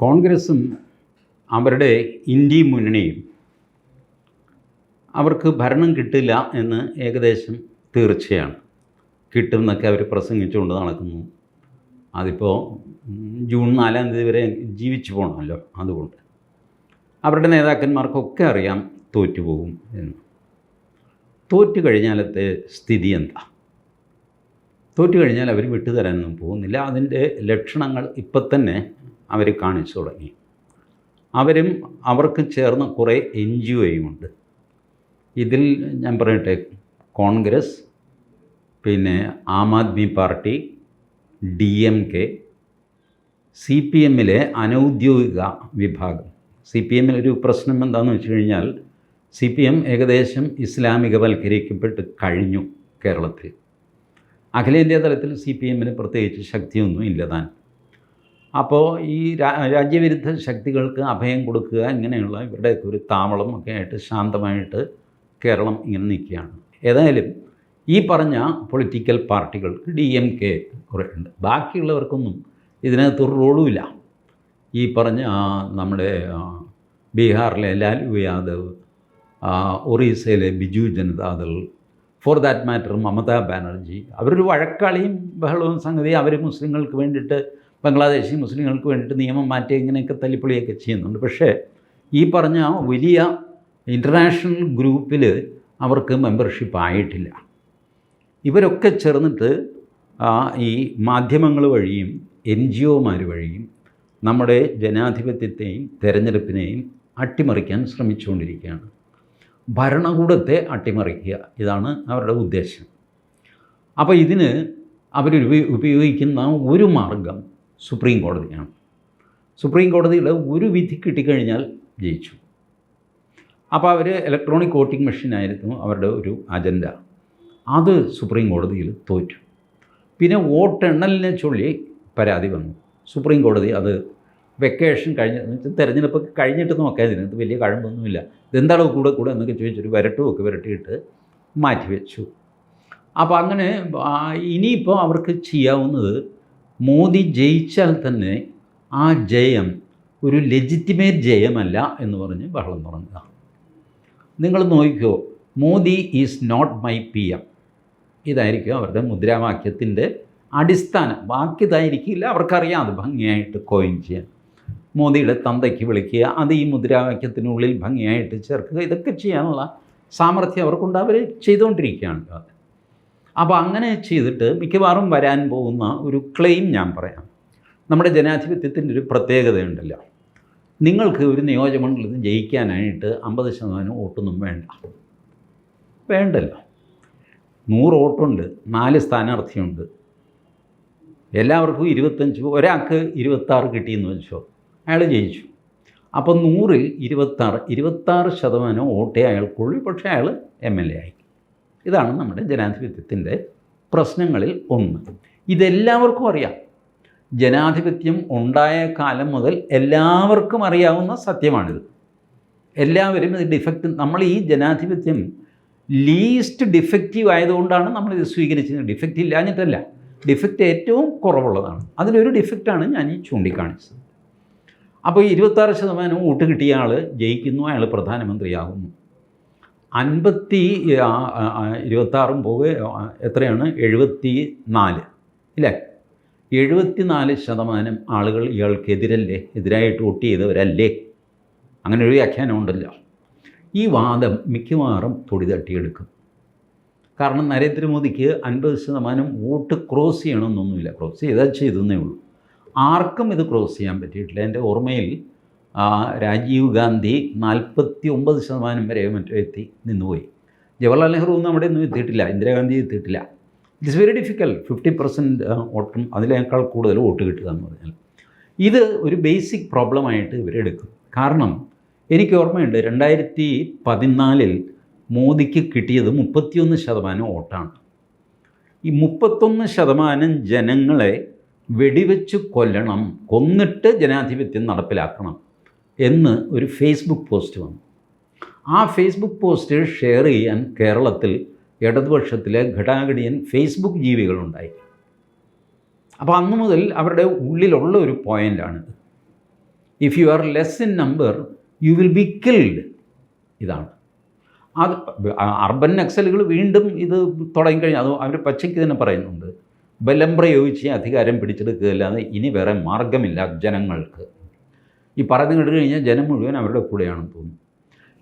കോൺഗ്രസും അവരുടെ ഇന്ത്യ മുന്നണിയും അവർക്ക് ഭരണം കിട്ടില്ല എന്ന് ഏകദേശം തീർച്ചയാണ്. കിട്ടുമെന്നൊക്കെ അവർ പ്രസംഗിച്ചുകൊണ്ട് നടക്കുന്നു. അതിപ്പോൾ ജൂൺ നാലാം തീയതി വരെ ജീവിച്ചു പോകണമല്ലോ അതുകൊണ്ട്. അവരുടെ നേതാക്കന്മാർക്കൊക്കെ അറിയാം തോറ്റുപോകും എന്ന്. തോറ്റു കഴിഞ്ഞാലത്തെ സ്ഥിതി എന്താ? തോറ്റു കഴിഞ്ഞാൽ അവർ വിട്ടുതരാനൊന്നും പോകുന്നില്ല. അതിന്റെ ലക്ഷണങ്ങൾ ഇപ്പം തന്നെ അവർ കാണിച്ചു തുടങ്ങി. അവരും അവർക്ക് ചേർന്ന കുറേ എൻ ജി ഒയുമുണ്ട്. ഇതിൽ ഞാൻ പറയട്ടെ കോൺഗ്രസ് പിന്നെ Aam Aadmi party D M K C P എമ്മിലെ അനൗദ്യോഗിക വിഭാഗം. സി പി എമ്മിലൊരു പ്രശ്നം എന്താണെന്ന് വെച്ച് കഴിഞ്ഞാൽ സി പി എം ഏകദേശം ഇസ്ലാമികവൽക്കരിക്കപ്പെട്ട് കഴിഞ്ഞു കേരളത്തിൽ. അഖിലേന്ത്യാ തലത്തിൽ സി പി എമ്മിന് പ്രത്യേകിച്ച് ശക്തിയൊന്നും ഇല്ല താൻ. അപ്പോൾ ഈ രാജ്യവിരുദ്ധ ശക്തികൾക്ക് അഭയം കൊടുക്കുക ഇങ്ങനെയുള്ള ഇവരുടെ ഒരു താമളം ഒക്കെ ആയിട്ട് ശാന്തമായിട്ട് കേരളം ഇങ്ങനെ നിൽക്കുകയാണ്. ഏതായാലും ഈ പറഞ്ഞ പൊളിറ്റിക്കൽ പാർട്ടികൾക്ക് ഡി എം കെ കുറേ ഉണ്ട്. ബാക്കിയുള്ളവർക്കൊന്നും ഇതിനകത്തൊരു റോളുമില്ല ഈ പറഞ്ഞ നമ്മുടെ ബീഹാറിലെ Lalu Yadav ഒറീസയിലെ Biju Janata Dal for that matter Mamata Banerjee അവരൊരു വഴക്കാളിയും ബഹളവും സംഗതി അവർ മുസ്ലിങ്ങൾക്ക് വേണ്ടിയിട്ട് ബംഗ്ലാദേശി മുസ്ലിങ്ങൾക്ക് വേണ്ടിയിട്ട് നിയമം മാറ്റി ഇങ്ങനെയൊക്കെ തല്ലിപ്പൊളിയൊക്കെ ചെയ്യുന്നുണ്ട്. പക്ഷേ ഈ പറഞ്ഞ വലിയ ഇന്റർനാഷണൽ ഗ്രൂപ്പിൽ അവർക്ക് മെമ്പർഷിപ്പ് ആയിട്ടില്ല. ഇവരൊക്കെ ചേർന്നിട്ട് ഈ മാധ്യമങ്ങൾ വഴിയും എൻ ജി ഒമാർ വഴിയും നമ്മുടെ ജനാധിപത്യത്തെയും തെരഞ്ഞെടുപ്പിനെയും അട്ടിമറിക്കാൻ ശ്രമിച്ചുകൊണ്ടിരിക്കുകയാണ്. ഭരണകൂടത്തെ അട്ടിമറിക്കുക ഇതാണ് അവരുടെ ഉദ്ദേശം. അപ്പോൾ ഇതിന് അവർ ഉപയോഗിക്കുന്ന ഒരു മാർഗം സുപ്രീം കോടതിയാണ്. സുപ്രീം കോടതിയിൽ ഒരു വിധി കിട്ടിക്കഴിഞ്ഞാൽ ജയിച്ചു. അപ്പോൾ അവർ ഇലക്ട്രോണിക് വോട്ടിംഗ് മെഷീനായിരുന്നു അവരുടെ ഒരു അജണ്ട അത് സുപ്രീം കോടതിയിൽ തോറ്റു. പിന്നെ വോട്ടെണ്ണലിനെ ചൊല്ലി പരാതി വന്നു. സുപ്രീം കോടതി അത് വെക്കേഷൻ കഴിഞ്ഞ തെരഞ്ഞെടുപ്പ് കഴിഞ്ഞിട്ട് ഒക്കെ ഇതിനകത്ത് വലിയ കഴമ്പൊന്നുമില്ല. ഇതെന്താണോ കൂടെ കൂടെ എന്നൊക്കെ ചോദിച്ചൊരു വരട്ടുമൊക്കെ വരട്ടിയിട്ട് മാറ്റിവെച്ചു. അപ്പോൾ അങ്ങനെ ഇനിയിപ്പോൾ അവർക്ക് ചെയ്യാവുന്നത് മോദി ജയിച്ചാൽ തന്നെ ആ ജയം ഒരു ലെജിറ്റിമേറ്റ് ജയമല്ല എന്ന് പറഞ്ഞ് ബഹളം തുടങ്ങുക. നിങ്ങൾ നോക്കിക്കോ Modi is not my P M ഇതായിരിക്കും അവരുടെ മുദ്രാവാക്യത്തിന്റെ അടിസ്ഥാനം. ബാക്കി ഇതായിരിക്കില്ല അവർക്കറിയാം അത് ഭംഗിയായിട്ട് കോയിൻ ചെയ്യാൻ. മോദിയുടെ തന്തയ്ക്ക് വിളിക്കുക അത് ഈ മുദ്രാവാക്യത്തിനുള്ളിൽ ഭംഗിയായിട്ട് ചേർക്കുക ഇതൊക്കെ ചെയ്യാനുള്ള സാമർഥ്യം അവർക്കുണ്ട്. അവർ ചെയ്തുകൊണ്ടിരിക്കുകയാണ്. അപ്പോൾ അങ്ങനെ ചെയ്തിട്ട് മിക്കവാറും വരാൻ പോകുന്ന ഒരു ക്ലെയിം ഞാൻ പറയാം. നമ്മുടെ ജനാധിപത്യത്തിന്റെ ഒരു പ്രത്യേകതയുണ്ടല്ലോ. നിങ്ങൾക്ക് ഒരു നിയോജകമണ്ഡലത്തിൽ ജയിക്കാനായിട്ട് അമ്പത് ശതമാനം വോട്ടൊന്നും വേണ്ട. വേണ്ടല്ലോ. നൂറ് വോട്ടുണ്ട് നാല് സ്ഥാനാർത്ഥിയുണ്ട്. എല്ലാവർക്കും ഇരുപത്തഞ്ച് ഒരാൾക്ക് ഇരുപത്താറ് കിട്ടിയെന്ന് വെച്ചോ അയാൾ ജയിച്ചു. അപ്പോൾ നൂറിൽ ഇരുപത്താറ് ഇരുപത്താറ് ശതമാനം വോട്ടേ അയാൾക്കുള്ളൂ പക്ഷേ അയാൾ എം എൽ എ ആയി. ഇതാണ് നമ്മുടെ ജനാധിപത്യത്തിന്റെ പ്രശ്നങ്ങളിൽ ഒന്ന്. ഇതെല്ലാവർക്കും അറിയാം. ജനാധിപത്യം ഉണ്ടായ കാലം മുതൽ എല്ലാവർക്കും അറിയാവുന്ന സത്യമാണിത്. എല്ലാവരും ഇത് ഡിഫക്റ്റ് നമ്മൾ ഈ ജനാധിപത്യം ലീസ്റ്റ് ഡിഫക്റ്റീവ് ആയതുകൊണ്ടാണ് നമ്മളിത് സ്വീകരിച്ചത്. ഡിഫക്റ്റ് ഇല്ലാഞ്ഞിട്ടല്ല. ഡിഫക്റ്റ് ഏറ്റവും കുറവുള്ളതാണ്. അതിലൊരു ഡിഫക്റ്റാണ് ഞാൻ ഈ ചൂണ്ടിക്കാണിച്ചത്. അപ്പോൾ ഇരുപത്താറ് ശതമാനം വോട്ട് കിട്ടിയ ആൾ ജയിക്കുന്നു. അയാൾ പ്രധാനമന്ത്രിയാകുന്നു. അൻപത്തി ഇരുപത്താറും പോകെ എത്രയാണ്? എഴുപത്തി നാല് ഇല്ലേ? എഴുപത്തി നാല് ശതമാനം ആളുകൾ ഇയാൾക്കെതിരല്ലേ? എതിരായിട്ട് വോട്ട് ചെയ്തവരല്ലേ? അങ്ങനെ ഒരു വ്യാഖ്യാനം ഉണ്ടല്ലോ. ഈ വാദം മിക്കവാറും തൊടി തട്ടിയെടുക്കും. കാരണം നരേന്ദ്രമോദിക്ക് അൻപത് ശതമാനം വോട്ട് ക്രോസ് ചെയ്യണമെന്നൊന്നുമില്ല. ക്രോസ് ചെയ്താൽ ചെയ്തെന്നേ ഉള്ളൂ. ആർക്കും ഇത് ക്രോസ് ചെയ്യാൻ പറ്റിയിട്ടില്ല. എന്റെ ഓർമ്മയിൽ രാജീവ് ഗാന്ധി നാൽപ്പത്തി ഒമ്പത് ശതമാനം വരെ മറ്റോ എത്തി നിന്നുപോയി. ജവഹർലാൽ നെഹ്റു ഒന്നും അവിടെ ഒന്നും എത്തിയിട്ടില്ല ഇന്ദിരാഗാന്ധി എത്തിയിട്ടില്ല. It's very difficult fifty percent വോട്ടും അതിനേക്കാൾ കൂടുതൽ വോട്ട് കിട്ടുക എന്ന് പറഞ്ഞാൽ. ഇത് ഒരു ബേസിക് പ്രോബ്ലമായിട്ട് ഇവരെടുക്കും കാരണം എനിക്ക് ഓർമ്മയുണ്ട് രണ്ടായിരത്തി പതിനാലിൽ മോദിക്ക് കിട്ടിയത് മുപ്പത്തിയൊന്ന് ശതമാനം വോട്ടാണ്. ഈ മുപ്പത്തൊന്ന് ശതമാനം ജനങ്ങളെ വെടിവെച്ച് കൊല്ലണം കൊന്നിട്ട് ജനാധിപത്യം നടപ്പിലാക്കണം. എന്ന് ഒരു ഫേസ്ബുക്ക് പോസ്റ്റ് വന്നു. ആ ഫേസ്ബുക്ക് പോസ്റ്റ് ഷെയർ ചെയ്യാൻ കേരളത്തിൽ ഇടതുപക്ഷത്തിലെ ഘടാഘടിയൻ ഫേസ്ബുക്ക് ജീവികളുണ്ടായി. അപ്പോൾ അന്ന് മുതൽ അവരുടെ ഉള്ളിലുള്ള ഒരു പോയിന്റാണിത് if you are less in number you will be killed ഇതാണ്. അത് അർബൻ നക്സലുകൾ വീണ്ടും ഇത് തുടങ്ങിക്കഴിഞ്ഞാൽ അത് അവർ പച്ചയ്ക്ക് തന്നെ പറയുന്നുണ്ട്. ബലം പ്രയോഗിച്ച് അധികാരം പിടിച്ചെടുക്കുകയല്ലാതെ ഇനി വേറെ മാർഗമില്ല ജനങ്ങൾക്ക്. ഈ പറഞ്ഞു കേട്ട് കഴിഞ്ഞാൽ ജനം മുഴുവൻ അവരുടെ കൂടെയാണെന്ന് തോന്നുന്നു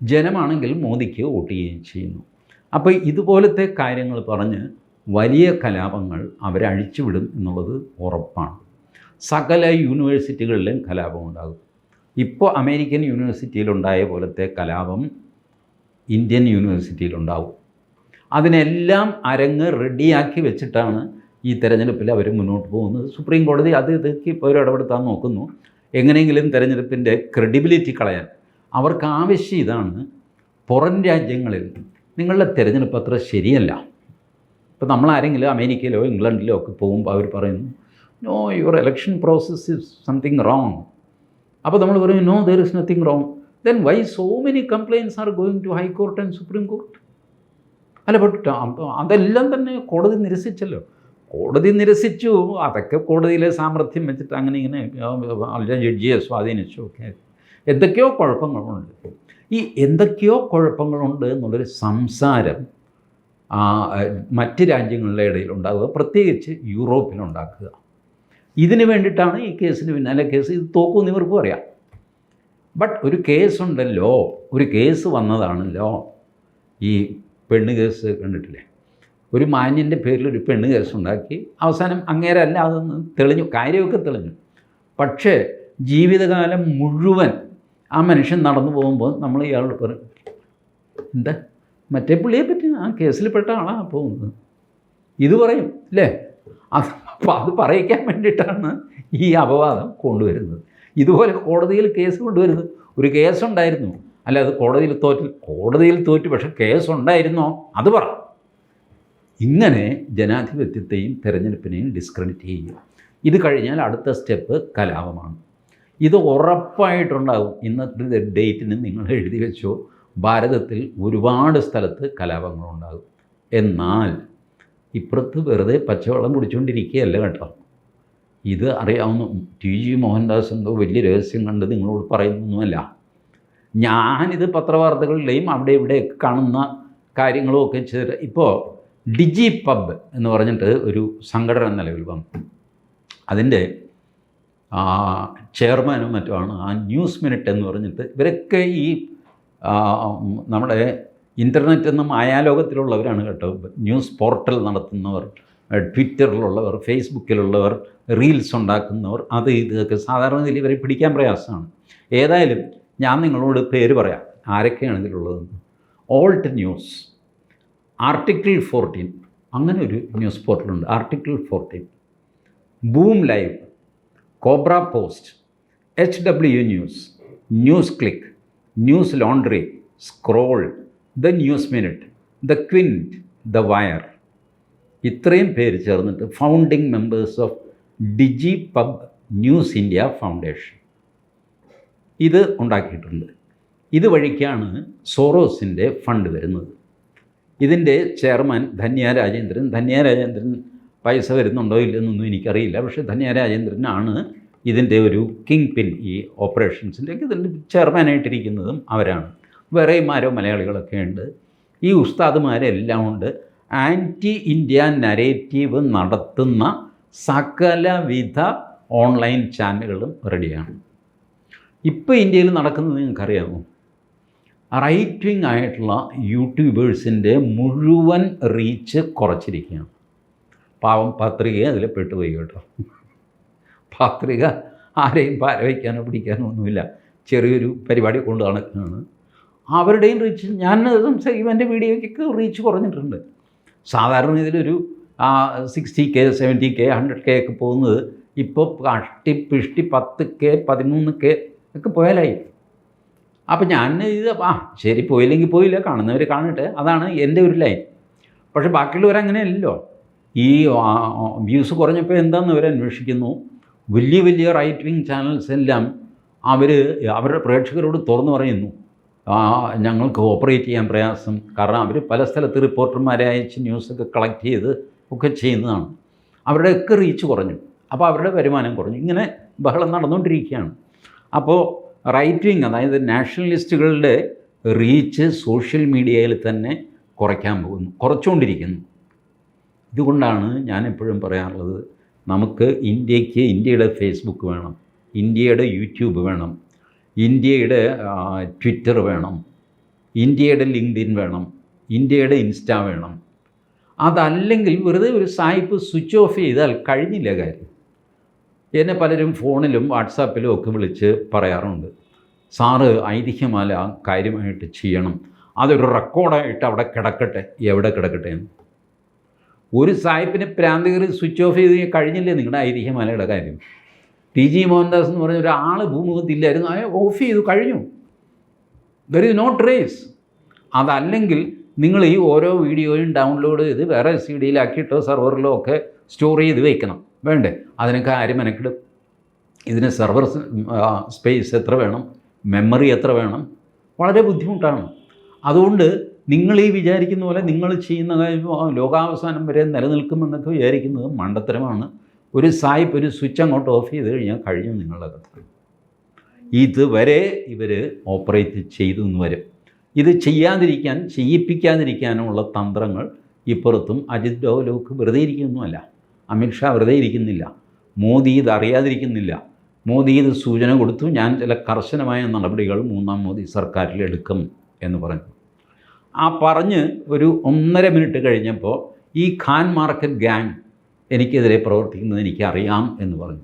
ജനമാണെങ്കിൽ മോദിക്ക് വോട്ട് ചെയ്യുകയും ചെയ്യുന്നു. അപ്പോൾ ഇതുപോലത്തെ കാര്യങ്ങൾ പറഞ്ഞ് വലിയ കലാപങ്ങൾ അവരെ അഴിച്ചുവിടും എന്നുള്ളത് ഉറപ്പാണ്. സകല യൂണിവേഴ്സിറ്റികളിലും കലാപം ഉണ്ടാകും ഇപ്പോൾ അമേരിക്കൻ യൂണിവേഴ്സിറ്റിയിലുണ്ടായ പോലത്തെ കലാപം ഇന്ത്യൻ യൂണിവേഴ്സിറ്റിയിലുണ്ടാവും. അതിനെല്ലാം അരങ്ങ് റെഡിയാക്കി വെച്ചിട്ടാണ് ഈ തെരഞ്ഞെടുപ്പിൽ അവർ മുന്നോട്ട് പോകുന്നത്. സുപ്രീം കോടതി അത് ഇതൊക്കെ ഇപ്പോൾ ഇടപെടുത്താൻ നോക്കുന്നു. എങ്ങനെയെങ്കിലും തെരഞ്ഞെടുപ്പിന്റെ ക്രെഡിബിലിറ്റി കളയാൻ. അവർക്ക് ആവശ്യം ഇതാണ് പുറം രാജ്യങ്ങളിൽ നിങ്ങളുടെ തിരഞ്ഞെടുപ്പ് അത്ര ശരിയല്ല. ഇപ്പോൾ നമ്മളാരെങ്കിലും അമേരിക്കയിലോ ഇംഗ്ലണ്ടിലോ ഒക്കെ പോകുമ്പോൾ അവർ പറയുന്നു no your election process is something wrong അപ്പോൾ നമ്മൾ പറയും no there is nothing wrong then why so many complaints are going to high court and Supreme Court അല്ല ബട്ട് അതെല്ലാം തന്നെ കോടതി നിരസിച്ചല്ലോ. കോടതി നിരസിച്ചു. അതൊക്കെ കോടതിയിലെ സാമർഥ്യം വെച്ചിട്ട് അങ്ങനെ ഇങ്ങനെ ജഡ്ജിയെ സ്വാധീനിച്ചു ഒക്കെ. എന്തൊക്കെയോ കുഴപ്പങ്ങളുണ്ട്. ഈ എന്തൊക്കെയോ കുഴപ്പങ്ങളുണ്ട് എന്നുള്ളൊരു സംസാരം മറ്റ് രാജ്യങ്ങളുടെ ഇടയിൽ ഉണ്ടാകുക പ്രത്യേകിച്ച് യൂറോപ്പിലുണ്ടാക്കുക. ഇതിന് വേണ്ടിയിട്ടാണ് ഈ കേസിന് പിന്നാലെ കേസ്. ഇത് തോക്കും ഇവർക്കും അറിയാം. ബട്ട് ഒരു കേസുണ്ടല്ലോ. ഒരു കേസ് വന്നതാണല്ലോ. ഈ പെണ്ണ് കേസ് കണ്ടിട്ടില്ലേ? ഒരു മാന്യന്റെ പേരിൽ ഒരു പെണ്ണ് കേസ് ഉണ്ടാക്കി അവസാനം അങ്ങേരല്ല അതൊന്ന് തെളിഞ്ഞു. കാര്യമൊക്കെ തെളിഞ്ഞു. പക്ഷേ ജീവിതകാലം മുഴുവൻ ആ മനുഷ്യൻ നടന്നു പോകുമ്പോൾ നമ്മൾ ഇയാളോട് പറയും എന്താ? മറ്റേ പുള്ളിയെ പറ്റി ആ കേസിൽ പെട്ട ആളാണ് പോകുന്നത് ഇത് പറയും അല്ലേ അത് അപ്പോൾ അത് പറയിക്കാൻ വേണ്ടിയിട്ടാണ് ഈ അപവാദം കൊണ്ടുവരുന്നത്. ഇതുപോലെ കോടതിയിൽ കേസ് കൊണ്ടുവരുന്നത് ഒരു കേസുണ്ടായിരുന്നു. അല്ല അത് കോടതിയിൽ തോറ്റു കോടതിയിൽ തോറ്റു പക്ഷേ കേസുണ്ടായിരുന്നോ? അത് പറ. ഇങ്ങനെ ജനാധിപത്യത്തെയും തിരഞ്ഞെടുപ്പിനെയും ഡിസ്ക്രെഡിറ്റ് ചെയ്യുക. ഇത് കഴിഞ്ഞാൽ അടുത്ത സ്റ്റെപ്പ് കലാപമാണ്. ഇത് ഉറപ്പായിട്ടുണ്ടാകും. ഇന്നത്തെ ഡേറ്റിന് നിങ്ങൾ എഴുതി വെച്ചോ ഭാരതത്തിൽ ഒരുപാട് സ്ഥലത്ത് കലാപങ്ങളുണ്ടാകും. എന്നാൽ ഇപ്പുറത്ത് വെറുതെ പച്ചവെള്ളം കുടിച്ചുകൊണ്ടിരിക്കുകയല്ല കേട്ടോ. ഇത് അറിയാവുന്ന ടി. ജി. മോഹൻദാസ് എന്തോ വലിയ രഹസ്യം കണ്ട് നിങ്ങളോട് പറയുന്നൊന്നുമല്ല. ഞാനിത് പത്രവാർത്തകളിലെയും അവിടെ ഇവിടെയൊക്കെ കാണുന്ന കാര്യങ്ങളും ഒക്കെ ചെയ്തിട്ട് ഇപ്പോൾ ഡിജി പബ് എന്ന് പറഞ്ഞിട്ട് ഒരു സംഘടന നിലവിൽ വന്നു. അതിന്റെ ചെയർമാനും മറ്റുമാണ് ആ ന്യൂസ് മിനിറ്റ് എന്ന് പറഞ്ഞിട്ട് ഇവരൊക്കെ ഈ നമ്മുടെ ഇന്റർനെറ്റ് എന്ന മായാലോകത്തിലുള്ളവരാണ് കേട്ടോ. ന്യൂസ് പോർട്ടൽ നടത്തുന്നവർ ട്വിറ്ററിലുള്ളവർ ഫേസ്ബുക്കിലുള്ളവർ റീൽസ് ഉണ്ടാക്കുന്നവർ അത് ഇതൊക്കെ സാധാരണ ഇവരെ പിടിക്കാൻ പ്രയാസമാണ്. ഏതായാലും ഞാൻ നിങ്ങളോട് പേര് പറയാം. ആരൊക്കെയാണ് ഇതിലുള്ളതെന്ന്. Alt News. ആർട്ടിക്കിൾ ഫോർട്ടീൻ അങ്ങനെ ഒരു news പോർട്ടലുണ്ട് article fourteen Boom Live Cobra Post H W News NewsClick Newslaundry Scroll the News Minute the Quint the Wire ഇത്രയും പേര് ചേർന്നിട്ട് founding members of DigiPub News India foundation ഇത് ഉണ്ടാക്കിയിട്ടുണ്ട്. ഇതുവഴിക്കാണ് സോറോസിന്റെ fund വരുന്നത്. ഇതിന്റെ ചെയർമാൻ ധന്യ രാജേന്ദ്രൻ ധന്യ രാജേന്ദ്രൻ പൈസ വരുന്നുണ്ടോ ഇല്ലെന്നൊന്നും എനിക്കറിയില്ല. പക്ഷേ ധന്യ രാജേന്ദ്രനാണ് ഇതിന്റെ ഒരു കിങ് പിൻ ഈ ഓപ്പറേഷൻസിന്റെ ഇതിന്റെ ചെയർമാനായിട്ടിരിക്കുന്നതും അവരാണ്. വേറെമാരോ മലയാളികളൊക്കെ ഉണ്ട്. ഈ ഉസ്താദുമാരെല്ലാം ഉണ്ട്. ആന്റി ഇന്ത്യ നരേറ്റീവ് നടത്തുന്ന സകലവിധ ഓൺലൈൻ ചാനലുകളും റെഡിയാണ്. ഇപ്പോൾ ഇന്ത്യയിൽ നടക്കുന്നത് നിങ്ങൾക്കറിയാമോ? റൈറ്റ് വിങ് ആയിട്ടുള്ള യൂട്യൂബേഴ്സിന്റെ മുഴുവൻ റീച്ച് കുറച്ചിരിക്കുകയാണ്. പാവം പത്രികയെ അതിൽ പെട്ടുപോയി കേട്ടോ. പത്രിക ആരെയും പാരവയ്ക്കാനോ പിടിക്കാനോ ഒന്നുമില്ല. ചെറിയൊരു പരിപാടി കൊണ്ട് നടക്കുകയാണ്. അവരുടെയും റീച്ച് ഞാൻ സംസാരിക്കുമ്പോൾ വീഡിയോയ്ക്ക് റീച്ച് കുറഞ്ഞിട്ടുണ്ട്. സാധാരണ ഇതിലൊരു sixty K seventy K hundred K ഒക്കെ പോകുന്നത് ഇപ്പോൾ അഷ്ടി പിഷ്ടി പത്ത് കെ പതിമൂന്ന് കെ ഒക്കെ പോയാലായി. അപ്പം ഞാൻ ഇത് ആ ശരി പോയില്ലെങ്കിൽ പോയില്ല കാണുന്നവർ കാണട്ടെ അതാണ് എന്റെ ഒരു ലൈൻ. പക്ഷേ ബാക്കിയുള്ളവർ അങ്ങനെയല്ലല്ലോ. ഈ വ്യൂസ് കുറഞ്ഞപ്പോൾ എന്താണെന്ന് അവർ അന്വേഷിക്കുന്നു. വലിയ വലിയ റൈറ്റ് വിങ് ചാനൽസ് എല്ലാം അവർ അവരുടെ പ്രേക്ഷകരോട് തുറന്നു പറയുന്നു. ഞങ്ങൾക്ക് ഓപ്പറേറ്റ് ചെയ്യാൻ പ്രയാസം. കാരണം അവർ പല സ്ഥലത്ത് റിപ്പോർട്ടർമാരെ അയച്ച് ന്യൂസൊക്കെ കളക്ട് ചെയ്ത് ഒക്കെ ചെയ്യുന്നതാണ്. അവരുടെയൊക്കെ റീച്ച് കുറഞ്ഞു. അപ്പോൾ അവരുടെ വരുമാനം കുറഞ്ഞു. ഇങ്ങനെ ബഹളം നടന്നുകൊണ്ടിരിക്കുകയാണ്. അപ്പോൾ റൈറ്റ് വിങ് അതായത് നാഷണലിസ്റ്റുകളുടെ റീച്ച് സോഷ്യൽ മീഡിയയിൽ തന്നെ കുറയ്ക്കാൻ പോകുന്നു കുറച്ചുകൊണ്ടിരിക്കുന്നു. ഇതുകൊണ്ടാണ് ഞാൻ എപ്പോഴും പറയാറുള്ളത് നമുക്ക് ഇന്ത്യയ്ക്ക് ഇന്ത്യയുടെ ഫേസ്ബുക്ക് വേണം ഇന്ത്യയുടെ യൂട്യൂബ് വേണം ഇന്ത്യയുടെ ട്വിറ്റർ വേണം ഇന്ത്യയുടെ ലിങ്ക്ഡിൻ വേണം ഇന്ത്യയുടെ ഇൻസ്റ്റ വേണം. അതല്ലെങ്കിൽ വെറുതെ ഒരു സായിപ്പ് സ്വിച്ച് ഓഫ് ചെയ്താൽ കഴിഞ്ഞില്ല കാര്യം. എന്നെ പലരും ഫോണിലും വാട്സാപ്പിലും ഒക്കെ വിളിച്ച് പറയാറുണ്ട്. സാറ് ഐതിഹ്യമാല കാര്യമായിട്ട് ചെയ്യണം. അതൊരു റെക്കോർഡായിട്ട് അവിടെ കിടക്കട്ടെ. എവിടെ കിടക്കട്ടെ? എന്ന്. ഒരു സാഹിബിനെ പ്രാന്തികറി സ്വിച്ച് ഓഫ് ചെയ്ത് കഴിഞ്ഞില്ലേ നിങ്ങളുടെ ഐതിഹ്യമാലയുടെ കാര്യം? ടി ജി മോഹൻദാസ് എന്ന് പറഞ്ഞ ഒരാൾ ഭൂമുഖത്തില്ലായിരുന്നു അയാൾ ഓഫ് ചെയ്തു കഴിഞ്ഞു. ദർ ഇസ് നോട്ട് റേസ് അതല്ലെങ്കിൽ നിങ്ങൾ ഈ ഓരോ വീഡിയോയും ഡൗൺലോഡ് ചെയ്ത് വേറെ സി ഡിയിലാക്കിയിട്ടോ സെർവറിലോ ഒക്കെ സ്റ്റോർ ചെയ്ത് വെക്കണം. വേണ്ടേ? അതിനൊക്കെ ആര് മെനക്കിടും? ഇതിന് സെർവർ സ്പേസ് എത്ര വേണം? മെമ്മറി എത്ര വേണം? വളരെ ബുദ്ധിമുട്ടാണ്. അതുകൊണ്ട് നിങ്ങൾ ഈ വിചാരിക്കുന്ന പോലെ നിങ്ങൾ ചെയ്യുന്ന കാര്യം ലോകാവസാനം വരെ നിലനിൽക്കുമെന്നൊക്കെ വിചാരിക്കുന്നത് മണ്ടത്തരമാണ്. ഒരു സായിപ്പ് ഒരു സ്വിച്ച് അങ്ങോട്ട് ഓഫ് ചെയ്ത് കഴിഞ്ഞാൽ കഴിഞ്ഞു നിങ്ങളുടെ കഥ ഇതുവരെ ഇവർ ഓപ്പറേറ്റ് ചെയ്തു എന്ന് വരും. ഇത് ചെയ്യാതിരിക്കാൻ ചെയ്യിപ്പിക്കാതിരിക്കാനുമുള്ള തന്ത്രങ്ങൾ ഇപ്പുറത്തും അജിത് ഡോവലോക്ക് വെറുതെ ഇരിക്കുന്നൊന്നുമല്ല അമിത്ഷാ വെറുതെ ഇരിക്കുന്നില്ല. മോദി ഇത് അറിയാതിരിക്കുന്നില്ല. മോദി ഇത് സൂചന കൊടുത്തു. ഞാൻ ചില കർശനമായ നടപടികൾ മൂന്നാം മോദി സർക്കാരിൽ എടുക്കും എന്ന് പറഞ്ഞു. ആ പറഞ്ഞ് ഒരു ഒന്നര മിനിറ്റ് കഴിഞ്ഞപ്പോൾ ഈ ഖാൻ മാർക്കറ്റ് ഗ്യാങ് എനിക്കെതിരെ പ്രവർത്തിക്കുന്നത് എനിക്കറിയാം എന്ന് പറഞ്ഞു.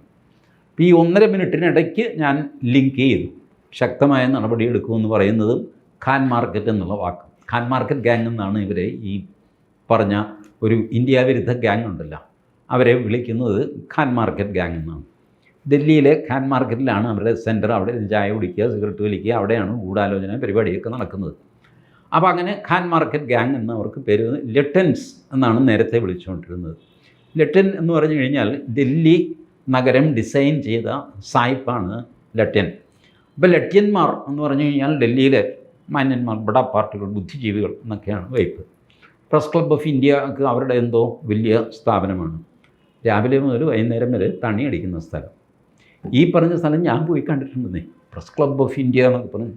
ഈ ഒന്നര മിനിറ്റിനിടയ്ക്ക് ഞാൻ ലിങ്ക് ചെയ്തു. ശക്തമായ നടപടി എടുക്കുമെന്ന് പറയുന്നതും ഖാൻ മാർക്കറ്റ് എന്നുള്ള വാക്ക്. ഖാൻ മാർക്കറ്റ് ഗ്യാങ് എന്നാണ് ഇവരെ ഈ പറഞ്ഞ ഒരു ഇന്ത്യ വിരുദ്ധ ഗ്യാങ് ഉണ്ടല്ലോ. അവരെ വിളിക്കുന്നത് ഖാൻ മാർക്കറ്റ് ഗാങ് എന്നാണ്. ഡൽഹിയിലെ ഖാൻ മാർക്കറ്റിലാണ് അവരുടെ സെന്റർ. അവിടെ ചായ കുടിക്കുക സിഗരറ്റ് വലിക്കുക അവിടെയാണ് ഗൂഢാലോചന പരിപാടിയൊക്കെ നടക്കുന്നത്. അപ്പോൾ അങ്ങനെ ഖാൻ മാർക്കറ്റ് ഗ്യാങ് എന്നവർക്ക് പേര് ലെറ്റൻസ് എന്നാണ് നേരത്തെ വിളിച്ചുകൊണ്ടിരുന്നത്. ലെറ്റൻ എന്ന് പറഞ്ഞു കഴിഞ്ഞാൽ ഡൽഹി നഗരം ഡിസൈൻ ചെയ്ത സായിപ്പാണ് ലട്യൻ അപ്പോൾ ലട്യന്മാർ എന്ന് പറഞ്ഞു കഴിഞ്ഞാൽ ഡൽഹിയിലെ മാന്യന്മാർ ബഡ പാർട്ടികൾ ബുദ്ധിജീവികൾ എന്നൊക്കെയാണ് വൈപ്പ്. പ്രസ് ക്ലബ് ഓഫ് ഇന്ത്യയ്ക്ക് അവരുടെ എന്തോ വലിയ സ്ഥാപനമാണ്. രാവിലെ മുതൽ വൈകുന്നേരം വരെ തണി അടിക്കുന്ന സ്ഥലം. ഈ പറഞ്ഞ സ്ഥലം ഞാൻ പോയി കണ്ടിട്ടുണ്ടെന്നേ. പ്രസ് ക്ലബ് ഓഫ് ഇന്ത്യ എന്നൊക്കെ പറഞ്ഞു.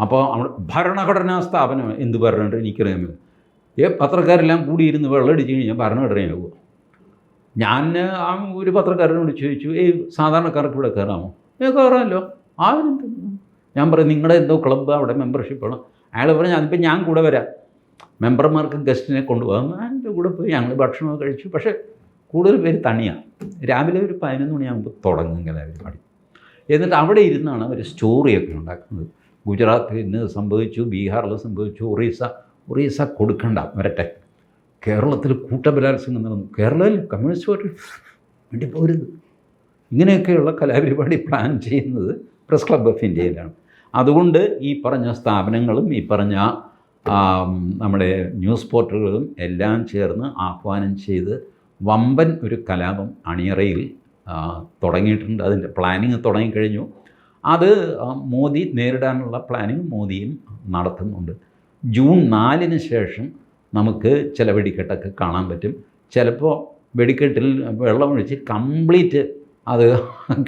അപ്പോൾ അവിടെ ഭരണഘടനാ സ്ഥാപനം എന്ത് പറഞ്ഞിട്ട് എനിക്കറിയാമല്ലോ ഏ പത്രക്കാരെല്ലാം കൂടിയിരുന്ന് വെള്ളമടിച്ച് കഴിഞ്ഞാൽ ഭരണഘടനയാകുമോ ഞാൻ ആ ഒരു പത്രക്കാരനോട് ചോദിച്ചു ഏയ് സാധാരണക്കാർക്ക് ഇവിടെ കയറാമോ? ഏ കയറാമല്ലോ. ആരെന്ത്? ഞാൻ പറയും നിങ്ങളുടെ എന്തോ ക്ലബ്ബ് അവിടെ മെമ്പർഷിപ്പ് ആണ് അയാൾ പറഞ്ഞു അതിപ്പോൾ ഞാൻ കൂടെ വരാം. മെമ്പർമാർക്ക് ഗസ്റ്റിനെ കൊണ്ടുപോകാം. അതിന്റെ കൂടെ പോയി ഞങ്ങൾ ഭക്ഷണമൊക്കെ കഴിച്ചു. പക്ഷേ കൂടുതൽ പേര് തണിയാണ് രാവിലെ ഒരു പതിനൊന്ന് മണിയാകുമ്പോൾ തുടങ്ങും ഇങ്ങനെ പരിപാടി എന്നിട്ട് അവിടെ ഇരുന്നാണ് അവർ സ്റ്റോറിയൊക്കെ ഉണ്ടാക്കുന്നത്. ഗുജറാത്തിൽ ഇന്ന് സംഭവിച്ചു ബീഹാറിൽ സംഭവിച്ചു ഒറീസ. ഒറീസ കൊടുക്കണ്ട വരട്ടെ. കേരളത്തിൽ കൂട്ടബലാത്സംഗം നടന്നു. കേരളത്തിൽ കമ്മ്യൂണിസ്റ്റ് പാർട്ടി വേണ്ടി പോരുത്. ഇങ്ങനെയൊക്കെയുള്ള കലാപരിപാടി പ്ലാൻ ചെയ്യുന്നത് പ്രസ് ക്ലബ് ഓഫ് ഇന്ത്യയിലാണ്. അതുകൊണ്ട് ഈ പറഞ്ഞ സ്ഥാപനങ്ങളും ഈ പറഞ്ഞ നമ്മുടെ ന്യൂസ് പോർട്ടലുകളും എല്ലാം ചേർന്ന് ആഹ്വാനം ചെയ്ത് വമ്പൻ ഒരു കലാപം അണിയറയിൽ തുടങ്ങിയിട്ടുണ്ട്. അതിന്റെ പ്ലാനിങ് തുടങ്ങിക്കഴിഞ്ഞു. അത് മോദി നേരിടാനുള്ള പ്ലാനിങ് മോദിയും നടത്തുന്നുണ്ട്. ജൂൺ നാലിന് ശേഷം നമുക്ക് ചില വെടിക്കെട്ടൊക്കെ കാണാൻ പറ്റും. ചിലപ്പോൾ വെടിക്കെട്ടിൽ വെള്ളമൊഴിച്ച് കംപ്ലീറ്റ് അത്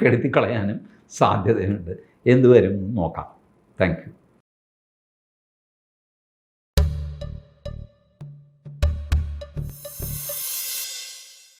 കെടുത്തി കളയാനും സാധ്യതയുണ്ട്. എന്തുവരും നോക്കാം. താങ്ക്